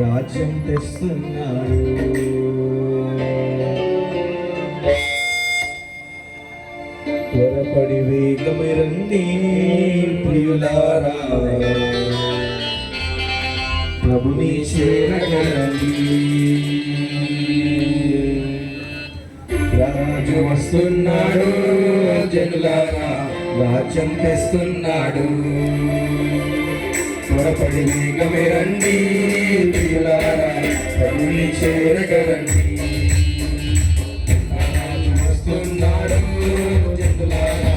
రాజ్యం తెస్తున్నాడు. త్వరపడి వేగమిరండి ప్రియులారా. ప్రభుని చేరగలండి రాజు వస్తున్నాడు జనులారా. రాజ్యం తెస్తున్నాడు. త్వరపడి వేగమే రండి ప్రియులారా ప్రభుని చేరగరండి వస్తున్నాడు తెస్తున్నాడు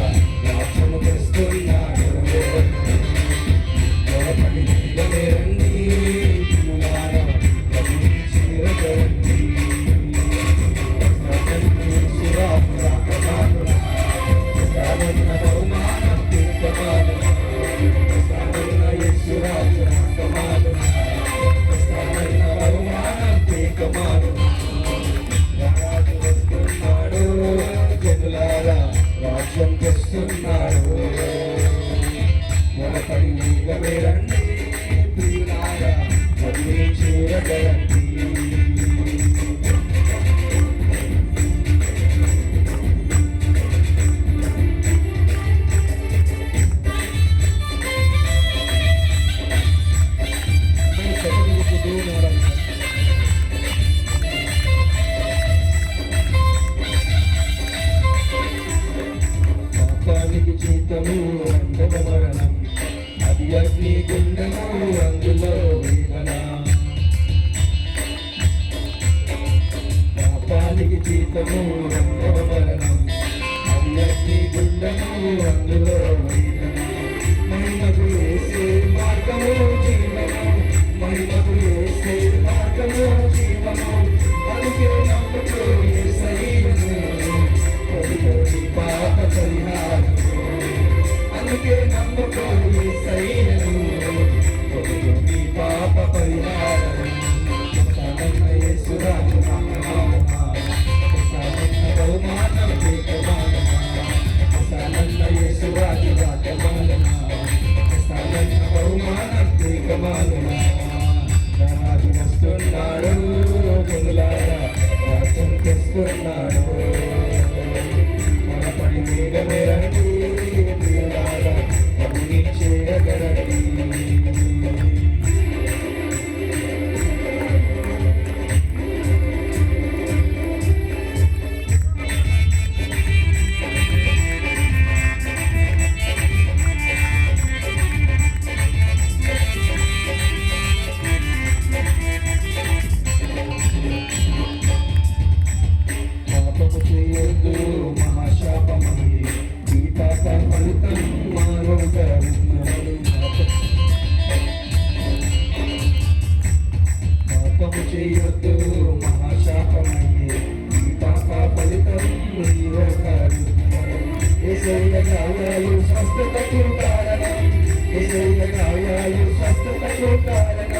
రాజ్యం తెస్తున్నాడు మొదపడి రండి ప్రియులారా అది అగ్ని అందులో వేదన పాపానికి జీతము అండవ మరణం అందులో వేదన మహిమకు వేసే మార్గము జీవము. మహిమకు వేసే మార్గము అందుకే నమ్మకం పాప అందుకే చేయొద్దు మహాశాపమని ఈ పాప ఫలితం నీవోకాడు ఏసయ్య గాయాలు స్వస్థతకు కారణం ఏసయ్య గాయాలు స్వస్థతకు కారణం